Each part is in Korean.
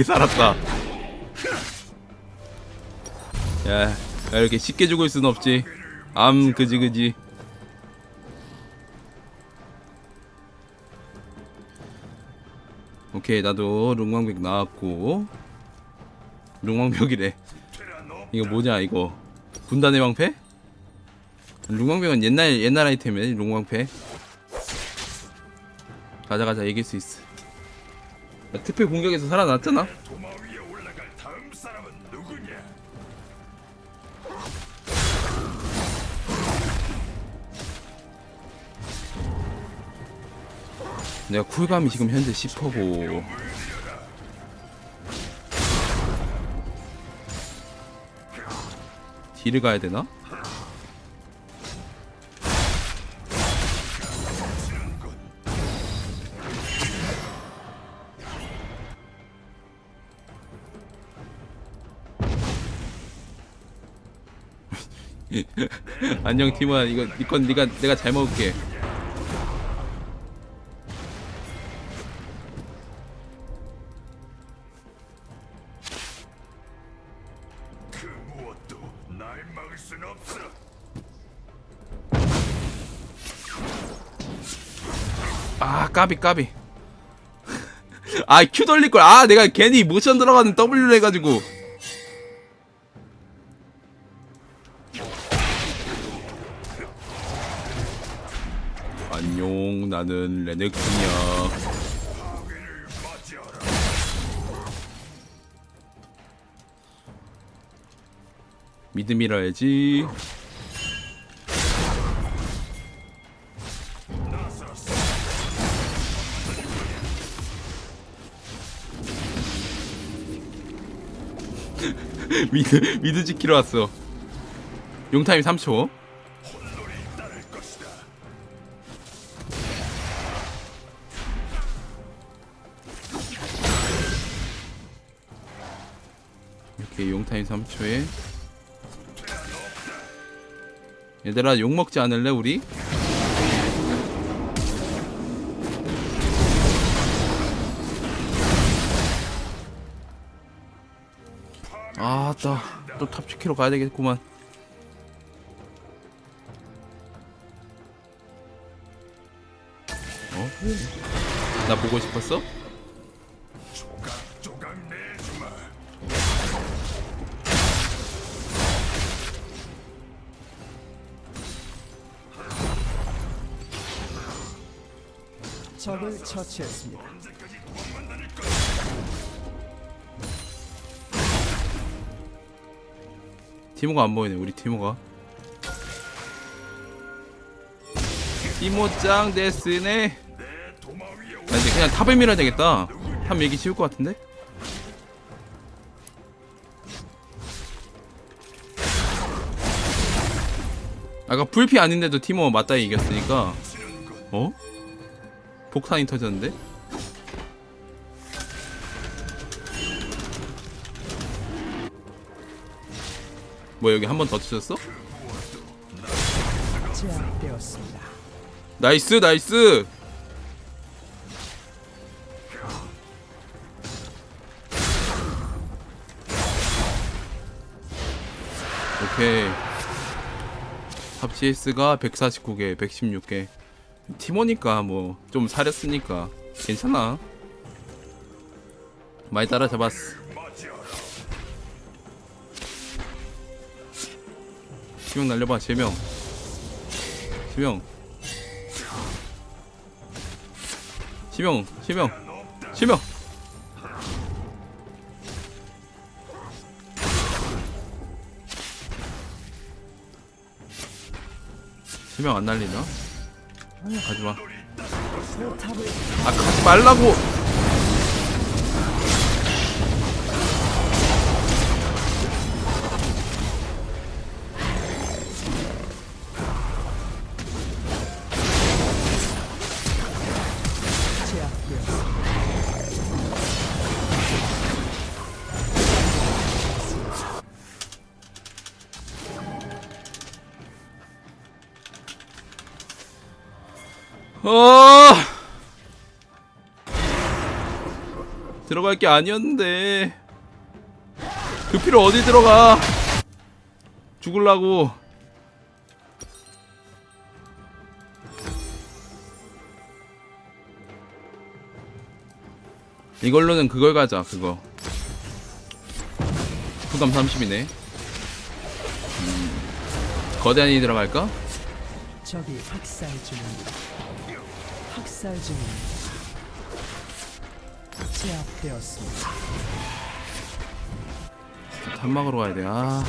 힘들게 살았다. 야, 야 이렇게 쉽게 죽을 순 없지. 암 그지 그지. 오케이 나도 룽광벽 나왔고. 룽광벽이래. 이거 뭐냐 이거? 군단의 방패? 룽광벽은 옛날 옛날 아이템이네 룽광패. 가자 가자 이길 수 있어 야, 특별 공격에서 살아났잖아 도마 위에 올라갈 다음 사람은 누구냐? 내가 쿨감이 지금 현재 10%고 딜을 가야 되나? 안녕 팀원 이거 이건 네가 내가 잘 먹을게. 아 까비 까비. 아 큐 돌릴 걸. 아 내가 괜히 모션 들어가는 W를 해가지고 안녕 나는 레넥슨이야. 믿음이라야지. 미드 미드 지키러 왔어 용타임 3초 이렇게 용타임 3초에 얘들아 욕 먹지 않을래 우리? 아따 또 탑시키러 가야 되겠구만 어? 나 보고 싶었어? 적을 처치했습니다. 티모가 안 보이네 우리 티모가 티모짱 데스네 나 이제 그냥 탑을 밀어야 되겠다 탑 밀기 쉬울 것 같은데? 아까 불피 아닌데도 티모 맞다이 이겼으니까 어? 폭탄이 터졌는데? 뭐 여기 한 번 더 터졌어? 제압되었습니다. 나이스 나이스 오케이 탑 CS가 149개 116개 티모니까 뭐 좀 사렸으니까 괜찮아. 많이 따라잡았어. 지명 날려봐 제명. 지명. 지명 지명. 지명. 지명 안 날리나? 가지마. 아 가지 말라고 어! 들어갈 게 아니었는데. 그 필요 어디 들어가? 죽을라고. 이걸로는 그걸 가자 그거. 후감 30이네. 음, 거대한이 들어갈까? 적이 학살 중입니다. 학살 중입니다. 제압되었습니다. 탄막으로 가야 돼. 아.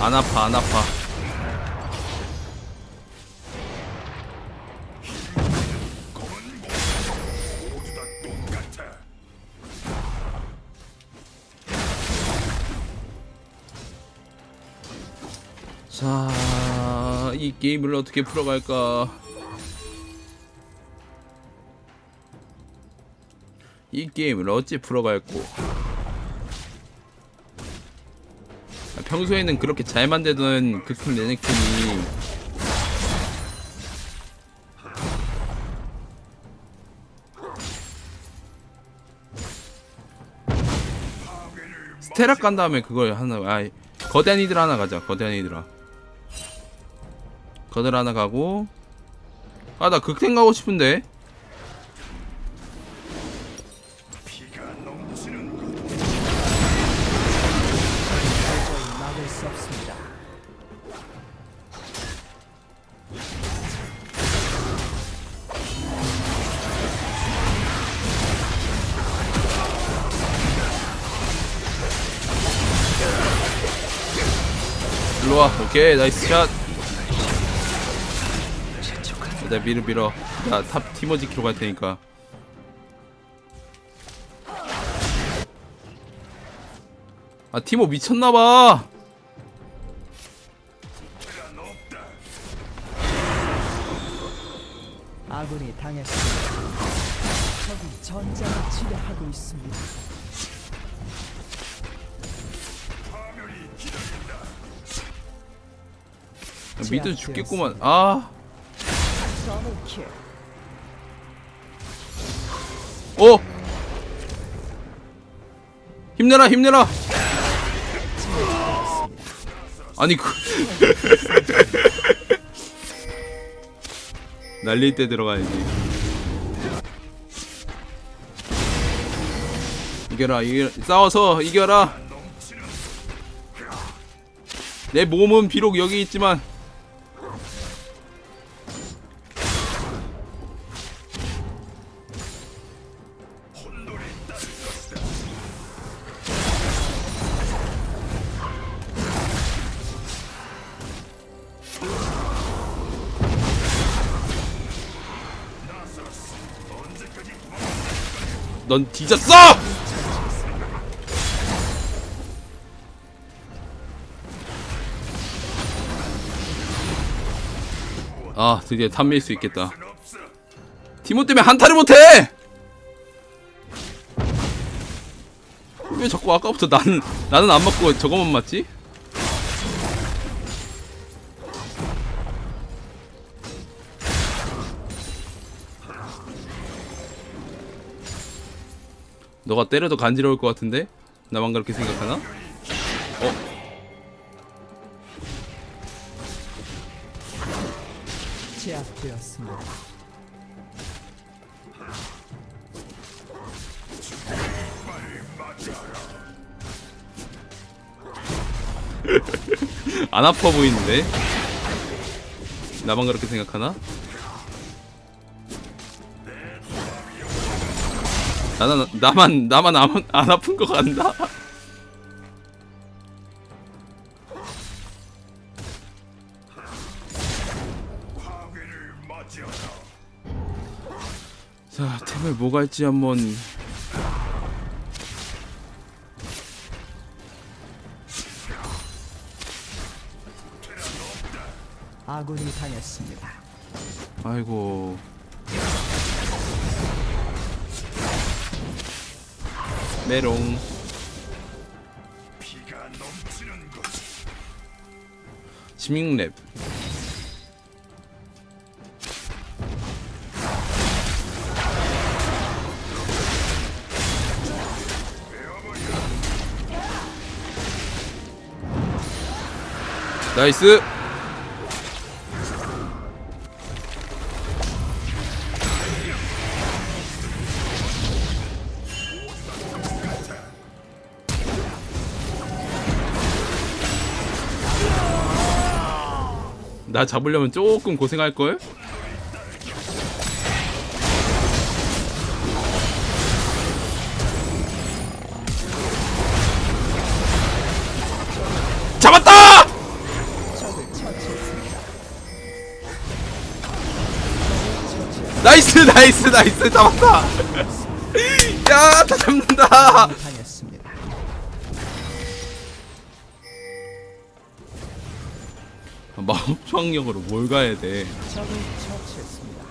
안 아파, 안 아파. 게임을 어떻게 풀어갈까? 이 게임을 어찌 풀어갈고? 아, 평소에는 그렇게 잘 만들던 극팀 레넥톤이 스테락 간 다음에 그걸 하나 아 거대한 이들 하나 가자 거대한 이들아 거들 하나 가고. 아 나 극탱 가고 싶은데. 일로와. 오케이 나이스 샷 나 밀어 밀어 나탑 티모 지키러 갈 테니까 아 티모 미쳤나봐. 아군이 당했습니다. 적이 전장을 지배하고 있습니다. 미드 죽겠구만 아. 오! 힘내라 힘내라! 아니 그 날릴 때 들어가야지. 이겨라 이겨 싸워서 이겨라. 내 몸은 비록 여기 있지만 넌 뒤졌어! 아 드디어 탐밀 수 있겠다. 티모 때문에 한타를 못해! 왜 자꾸 아까부터 나는 나는 안 맞고 저거만 맞지? 너가 때려도 간지러울 것 같은데? 나만 그렇게 생각하나? 어? 제압되었습니다. 안 아파 보이는데? 나만 그렇게 생각하나? 나는 나만 나만 안, 안 아픈 것 같나? 자 템을 뭐 갈지 한번 아군이 당했습니다. 아이고 메롱. 피가 넘치는 16렙 나이스. 나 잡으려면 조금 고생할걸? 잡았다! 나이스 나이스 나이스 잡았다 야 다 잡는다 당했습니다. 마법 초학력으로 뭘 가야 돼? 적을 처치했습니다.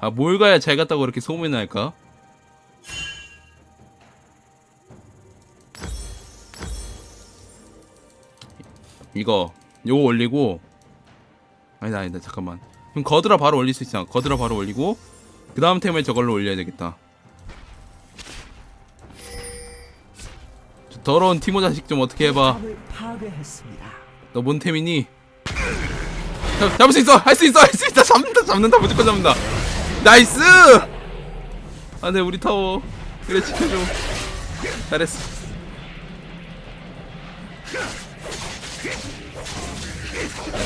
아 뭘 가야 잘 갔다고 그렇게 소문이 날까? 이거 요거 올리고. 아니다 아니다 잠깐만. 그럼 거드라 바로 올릴 수 있잖아. 거드라 바로 올리고. 그 다음 템을 저걸로 올려야 되겠다 더러운 티모 자식 좀 어떻게 해봐. 너 뭔 템이니? 잡, 잡을 수 있어! 할 수 있어! 할 수 있다! 잡는다! 잡는다! 무조건 잡는다! 나이스! 안돼 우리 타워 그래 지켜줘 잘했어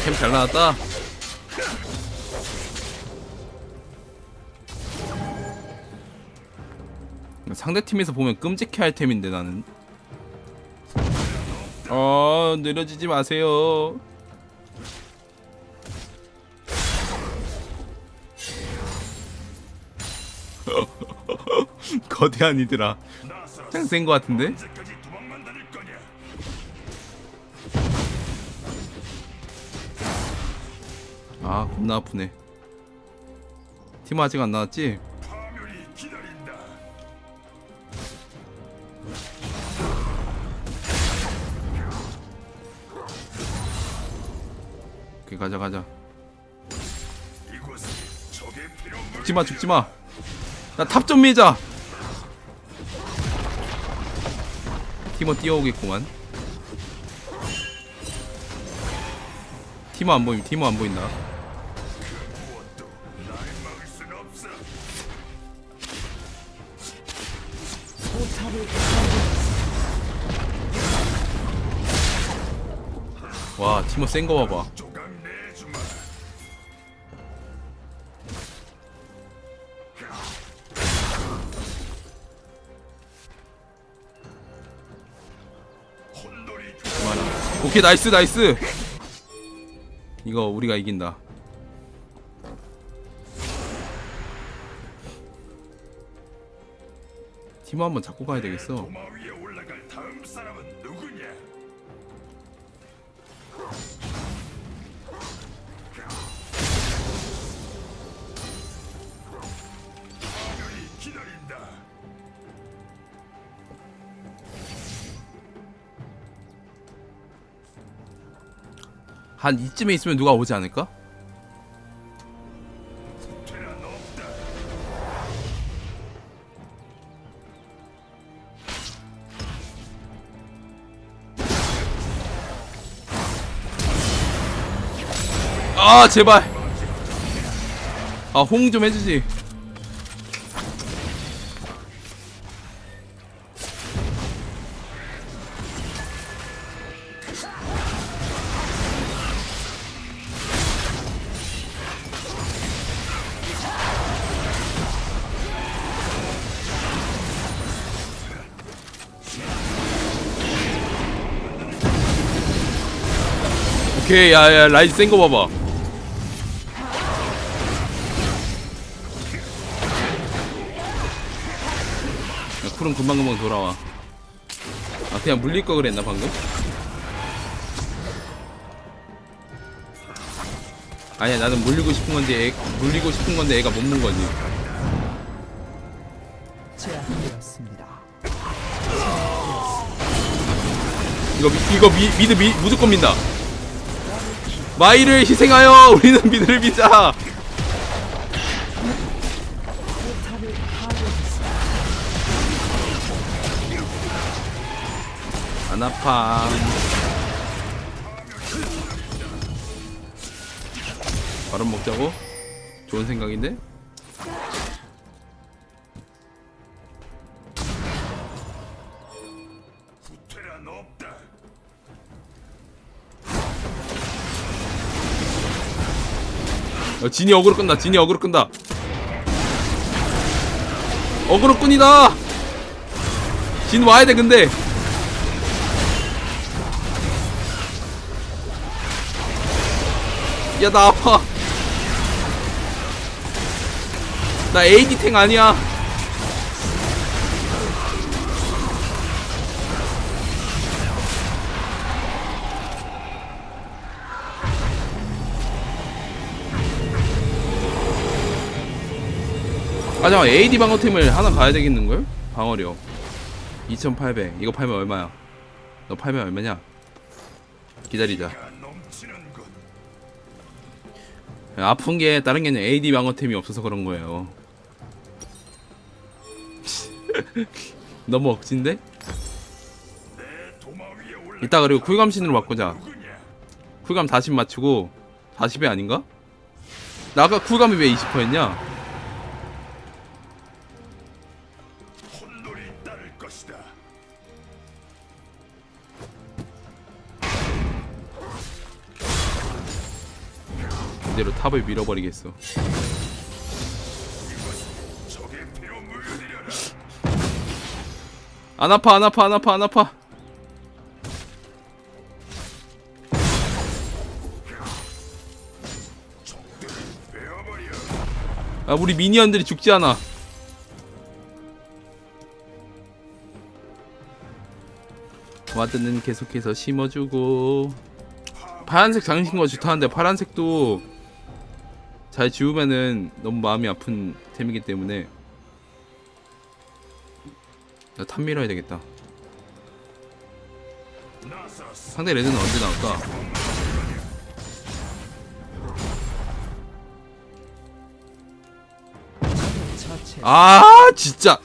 템잘 나왔다 상대 팀에서 보면 끔찍해 할 템인데 나는 어 느려지지 마세요 거대한 이들아 같은데? 언제까지 도망만 다닐 거냐? 아 겁나 아프네 팀 아직 안 나왔지? 오케이 가자 가자. 죽지마 죽지마 나 탑 좀 밀자 티머 뛰어오겠구만 티머 안 보임 티머 안 보인다. 와 티머 센거 봐봐 오케이 나이스 나이스. 이거 우리가 이긴다. 티머 한번 잡고 가야 되겠어 한 이쯤에 있으면 누가 오지 않을까? 아 제발 아 호응 좀 해주지 오케이 야야 라이즈 센 거 봐봐 야, 쿨은 금방금방 돌아와 아 그냥 물릴 거 그랬나 방금? 아니야 나는 물리고 싶은 건데 애, 물리고 싶은 건데 애가 못 문 거지. 이거 미, 이거 미, 미드 미, 무조건 민다 마이를 희생하여 우리는 믿을 믿자 안 아파 바로 먹자고? 좋은 생각인데? 어, 진이 어그로 끈다. 진이 어그로 끈다. 어그로 끈이다. 진 와야 돼 근데. 야 나 아파. 나 AD 탱 아니야. 아 잠깐 AD 방어팀을 하나 가야 되겠는걸? 방어력 2800 이거 팔면 얼마야? 너 팔면 얼마냐? 기다리자. 아픈 게 다른 게 아니라 AD 방어템이 없어서 그런 거예요 너무 억진데? 이따 그리고 쿨감 신으로 바꾸자? 쿨감 40 맞추고 40회 아닌가? 나 아까 쿨감이 왜 20%였냐? 이대로 탑을 밀어버리겠어. 안 아파 안 아파 안 아파 안 아파. 아 우리 미니언들이 죽지 않아 와드는 계속해서 심어주고 파란색 장신거 가 좋다는데 파란색도 잘 지우면은 너무 마음이 아픈 템이기 때문에 나 탑 밀어야 되겠다. 상대 레드는 언제 나올까? 아 진짜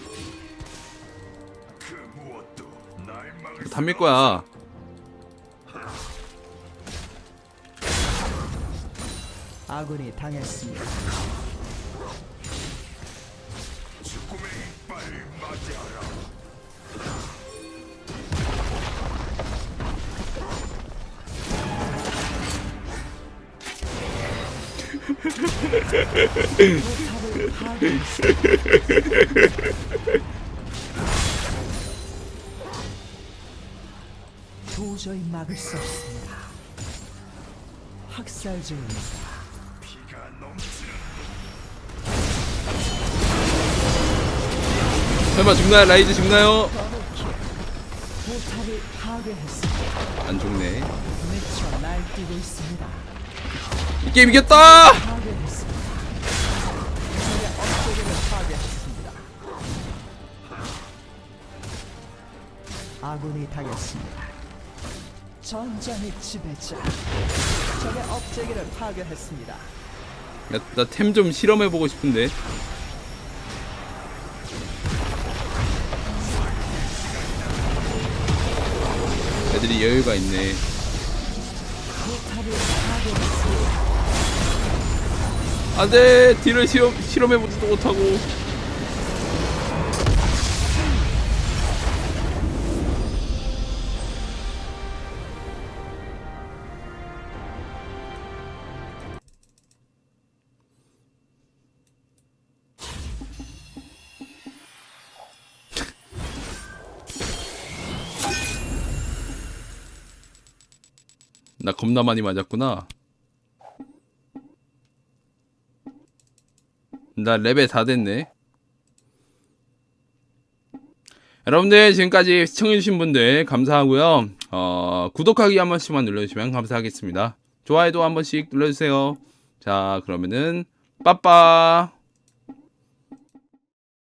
그 무엇도 날 막을 다밀 거야 아군이 당했습니다. 죽음의 이빨을 맞이하라. 도저히 막을 수 없습니다. 학살 중입니다. 설마 죽나요? 라이즈 죽나요? 안 죽네. 이 게임 이겼다! 아군이 당했습니다. 전장의 지배자. 적의 업적을 파괴했습니다. 나템좀 실험해보고 싶은데 애들이 여유가 있네 파괴했습니다. 안돼 딜을 실험, 실험해보지도 못하고 나 겁나 많이 맞았구나 나 레벨 다 됐네. 여러분들 지금까지 시청해주신 분들 감사하고요. 어, 구독하기 한 번씩만 눌러주시면 감사하겠습니다. 좋아요도 한 번씩 눌러주세요. 자 그러면은 빠빠.